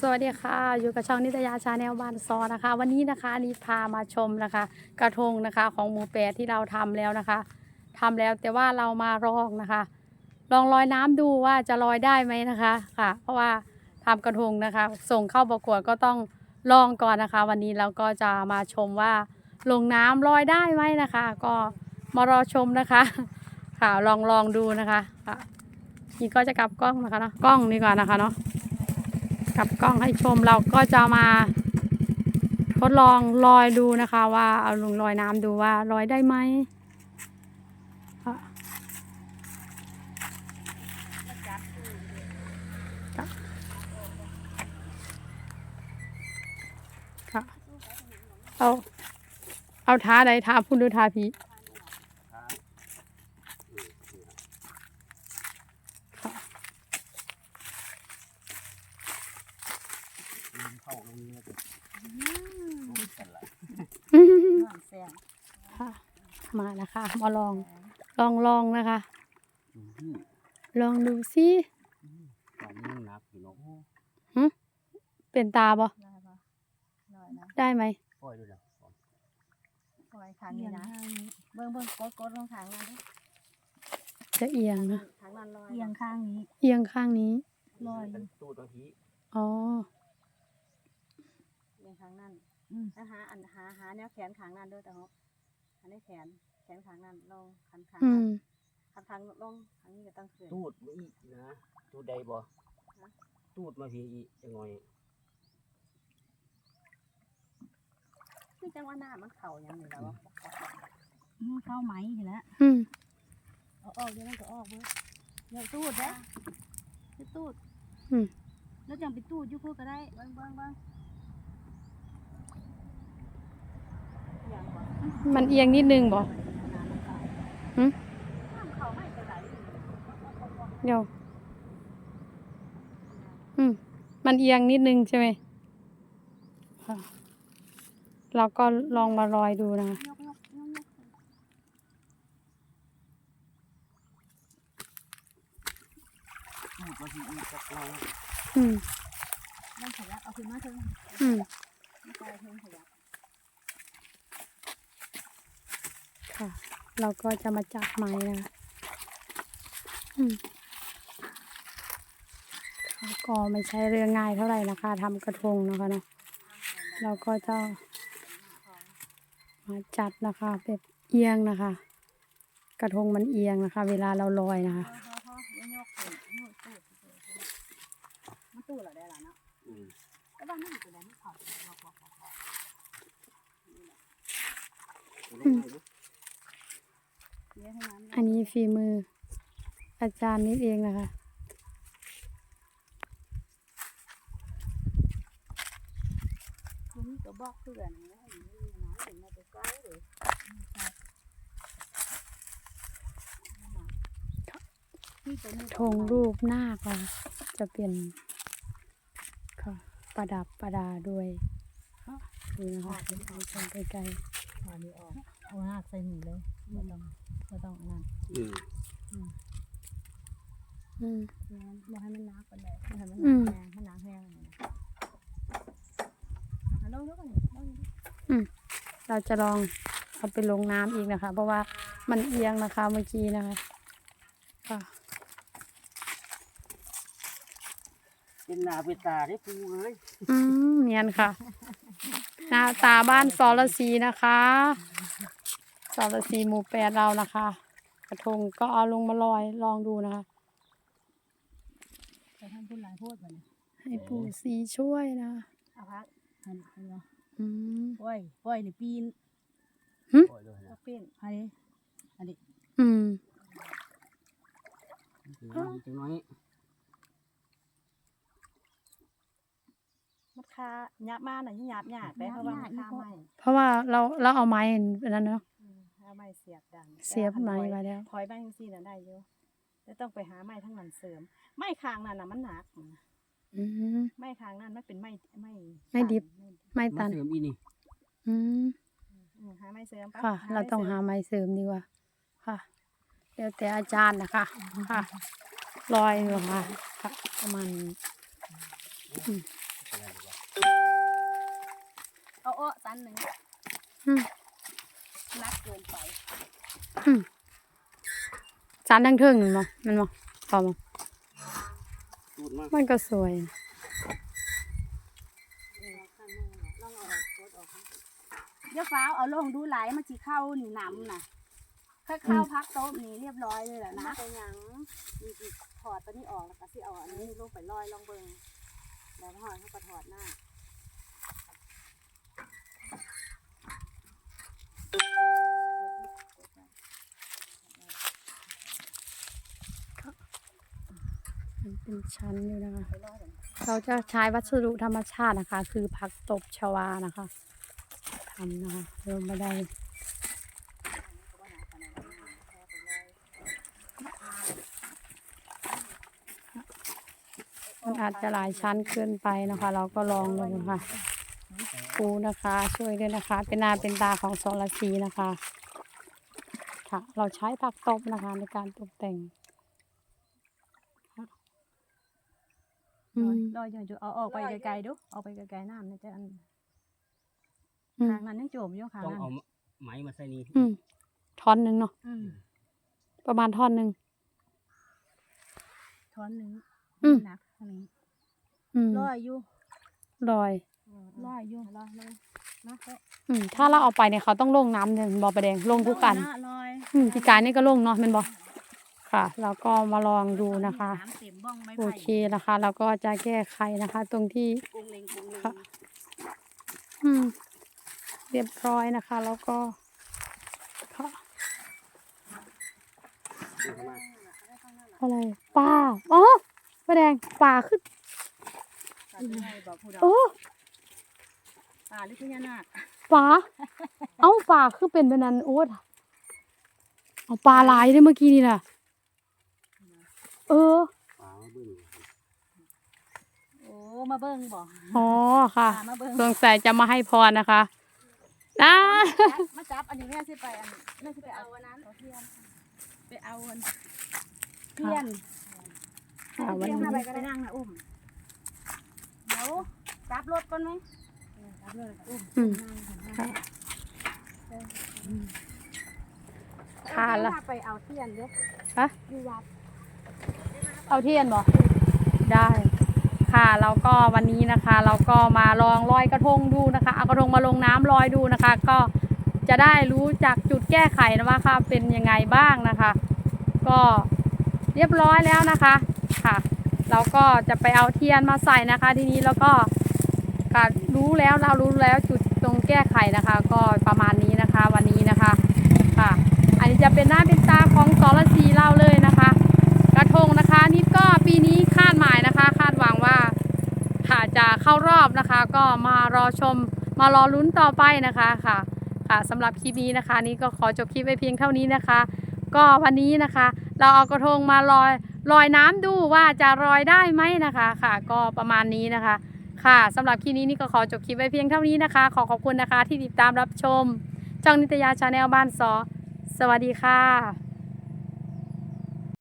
สวัสดีค่ะ อยู่กับช่องนิตยาชาแนลบ้านซอนะคะ วันนี้นะคะนีพามาชมนะคะ กระทงนะคะของหมูแปดที่เราทำแล้วนะคะทำแล้วแต่ว่าเรามาลองนะคะ ลองลอยน้ำดูว่าจะลอยได้ไหมนะคะค่ะ เพราะว่าทำกระทงนะคะ ส่งเข้าประกวดก็ต้องลองก่อนนะคะ วันนี้เราก็จะมาชมว่าลงน้ำลอยได้ไหมนะคะ ก็มารอชมนะคะ ค่ะลองลองดูนะคะค่ะนี่ก็จะกลับกล้องนะคะเนาะกล้องดีกว่านะคะเนาะ กับกล้องให้ชมเราก็จะมา ทดลองลอยดูนะคะ ว่าเอาลงลอยน้ำดูว่าลอยได้ไหมค่ะเอาเอาท้าใดท้าพุ่นดูท้าพีค่ะ เข้าตรงนี้เลยลงกันละ น้ำแซ่บ ค่ะ มานะคะ มาลอง ลองลองนะคะอืมที่ลองดูสิตอนนี้หนักอยู่เนาะเป็นตาบ่ได้ปะได้นะได้ไหมปล่อยด้วยนะปล่อยขางนี้นะ เบิ่งเบิ่งกดกดลงขางนั้นจะเอียงนะขางนั้นลอย เอียงข้างนี้ เอียงข้างนี้ลอยเป็นตู้ตะทีอ๋อเอียงข้างนั้นนะหาอันหาหาแนวแขนขางนั้นด้วยแต่ฮะ อันนี้แขน แขนขางนั้นลงขันขางอืนั้นม ขันขางลงขางนี้ก็ต้องขึ้นตูดมาอีกนะตูดใดบ่ตูดมาพีอีกจังหน่อยคือจังว่าหน้ามันเข่าอย่างนี้แล้ววะเข้าไหมเห็นแล้วอืม เอาออกเดี๋ยวมันก็ออกเว้ยเดี๋ยวตูดนะไปตูดอืม แล้วจังไปตู้อยุพูดก็ได้เบิ่งเบิ่งเบิ่งอย่างบ่ มันเอียงนิดนึงบ่น้ำมันเข่าหึน้ำเข่าไม่เป็นไรเดี๋ยวอืม มันเอียงนิดนึงใช่ไหมค่ะเราก็ลองมาลอยดูนะคะยกยกยกยกตูดมาพีอีกสักเราอืมมันขยับเอาขึ้นมาเถอะ อืม ไม่ใช่เพิ่งขยับ ค่ะ เราก็จะมาจับไม้นะคะอืมค่ะก็ไม่ใช่เรื่องง่ายเท่าไหร่นะคะทำกระทงนะคะเนาะเราก็จะมาจัดนะคะแบบเอียงนะคะ กระทงมันเอียงนะคะ เวลาเราลอยนะคะพอพอพอยกขึ้นยกตูดมั อันนี้ฝีมือ อาจารย์นิดเองนะคะตัวนี้ก็บอกเพื่อนนะอันนี้น้ำถึงมาไปใกล้เลยนี่ตัวนี้ธงรูปนาคค่ะ จะเป็นค่ะประดับประดาด้วยดูนะคะดูชมไกลอันนี้ออกเอาหน้าใส่หนีเลยไม่ต้อง ไม่ต้องอันนั้นอืมๆอืมไม่ให้มันนักกันเลยไม่ให้มันอืนักมแห้งมันนักแห้งอันนี้อะลงแล้วกันลงเราจะลองเอาไปลงน้ำอีกนะคะ เพราะว่ามันเอียงนะคะเมื่อกี้นะคะค่ะเป็นหนาเป็นตาได้ปูเลยอืมเนียนค่ะ หน้าตาบ้านสรสีนะคะ สรสีหมู่แปดเรานะคะ กระทงก็เอาลงมาลอยลองดูนะคะแต่ท่านพูดหลายพูดแบบนี้ให้ปู่สีช่วยนะเอาพักอันนี้เนาะอืมปล่อยปล่อยนี่ปีนปล่อยด้วยก็นะเป็นอันนี้อันนี้อืมจังหน่อยจังหน่อยมันคาหยาบมาหน่อยหยาบหยาบไปเพราะว่ามันคาไม่เพราะว่าเราเราเอาไม้อันนั้นเนาะ เสียบดันเสียบไม้มาแล้วถอยบ้างซี่น่ะได้อยู่แต่ต้องไปหาไม้ทั้งนั้นเสริม ไม้คางนั่นน่ะมันหนักไม้คางนั่นไม่เป็นไม้ไม่ไม้ดิบไม่ตันเสริมอีนี่อืมหาไม้เสริมค่ะ เราต้องหาไม้เสริมดีกว่าค่ะเดี๋ยวแต่อาจารย์นะคะค่ะลอยเลยค่ะประมาณเอาอ้อตันหนึ่ง นักเกินไปจานทั้งเทิงหนึ่งเนาะมันบ่พอบ่ตูดมามันก็สวยลองเอาโคตรออกเดี๋ยวฟ้าวเอาลงดูไหลมันจีเข้านี่น้ำน่ะค่อยเข้าพักโต๊ะนี่เรียบร้อยเลยแหละนะเป็นหยังมีจีถอดตัวนี้ออกแล้วก็ที่เอาอันนี้ลงไปลอยลองเบิ่งแล้วถอดเขาก็ถอดหน้า มันเป็นชั้นอยู่นะคะ เราจะใช้วัสดุธรรมชาตินะคะ คือผักตบชวานะคะทำนะคะเริ่มมาได้มันอาจจะหลายชั้นเกินไปนะคะ เราก็ลองดูค่ะครูนะคะ ช่วยด้วยนะคะ เป็นนาเป็นตาของโซลาซีนะคะ ค่ะ เราใช้ผักตบนะคะในการตกแต่งค่ะ อืมลอยอยู่เอาออกไปไกลๆดูเอาไปไกลๆน้ำเนี่ยจะอันอืม ทางนั้นยังโจมอยู่ค่ะต้องนั่นเอาไหมมาใส่นี่อืมท่อนหนึ่งเนาะอืมประมาณท่อนหนึ่งท้อนหนึ่งอืม หนักอันนี้อืมลอยอยู่ลอย ลอยอยู่ลอยเลยนะเจ้าอืม ถ้าเราเอาไปเนี่ยเขาต้องลงน้ำเนี่ยบอประแดงลงทุกกัน ลอยอืมพี่การนี่ก็ลงเนาะแมันบอ ค่ะ แล้วก็มาลองดูนะคะน้ำเต็มบ้องไม้โอไผ่เคนะคะเราก็จะแก้ไขนะคะ ตรงที่กุ้งเล็งกุ้งเล็งค่ะอืมเรียบร้อยนะคะ แล้วก็ค่ะตูดมาอะไรปลาอ๋อประแดงปลาขึ้นปลาจะให้บอกผู้ดอกโอ้ปลาหรือพญานาคปลาเอ้าปลาคือเป็นแบบนั้นโอ้เอาปลาหลายเลยเมื่อกี้นี่น่ะ เออปลามาเบิ่งโอ้ มาเบิ้งบอกอ๋อค่ะปลามาเบิ้งสงสัยจะมาให้พรนะคะนะมาจับอันนี้แม่สิไปอันแม่สิไปเอาอันนั้นเอาเทียนไปเอาอันเทียนค่ะวันเทียนนี้มาไปก็ได้นั่งนะอุ้มเดี๋ยวจับรถก่อนไหมจับรถแล้วก็อุ้มอืมนั่งค่ะค่ะค่ะละ ไปเอาเทียนเด้อฮะ อยู่วัด เอาเทียนบ่ได้ค่ะแล้วก็วันนี้นะคะ เราก็มาลองลอยกระทงดูนะคะเอากระทงมาลงน้ำลอยดูนะคะ ก็จะได้รู้จากจุดแก้ไขนะว่าค่ะเป็นยังไงบ้างนะคะ ก็เรียบร้อยแล้วนะคะค่ะ เราก็จะไปเอาเทียนมาใส่นะคะ ทีนี้แล้วก็ก็รู้แล้วเรารู้แล้วจุดตรงแก้ไขนะคะ ก็ประมาณนี้นะคะ วันนี้นะคะค่ะ อันนี้จะเป็นหน้าเป็นตาของสรสีเล่าเลยนะคะ กระทง นะคะนี่ก็ปีนี้คาดหมายนะคะ คาดหวังว่าค่ะจะเข้ารอบนะคะ ก็มารอชมมารอลุ้นต่อไปนะคะค่ะ ค่ะสำหรับคลิปนี้นะคะ นี่ก็ขอจบคลิปไปเพียงเท่านี้นะคะ ก็วันนี้นะคะ เราเอากระทงมาลอยลอยน้ำดูว่าจะลอยได้ไหมนะคะค่ะ ก็ประมาณนี้นะคะ ค่ะสำหรับคลิปนี้นี่ก็ขอจบคลิปไว้เพียงเท่านี้นะคะ ขอขอบคุณนะคะที่ติดตามรับชมช่องนิตยาชาแนลบ้านซอสวัสดีค่ะ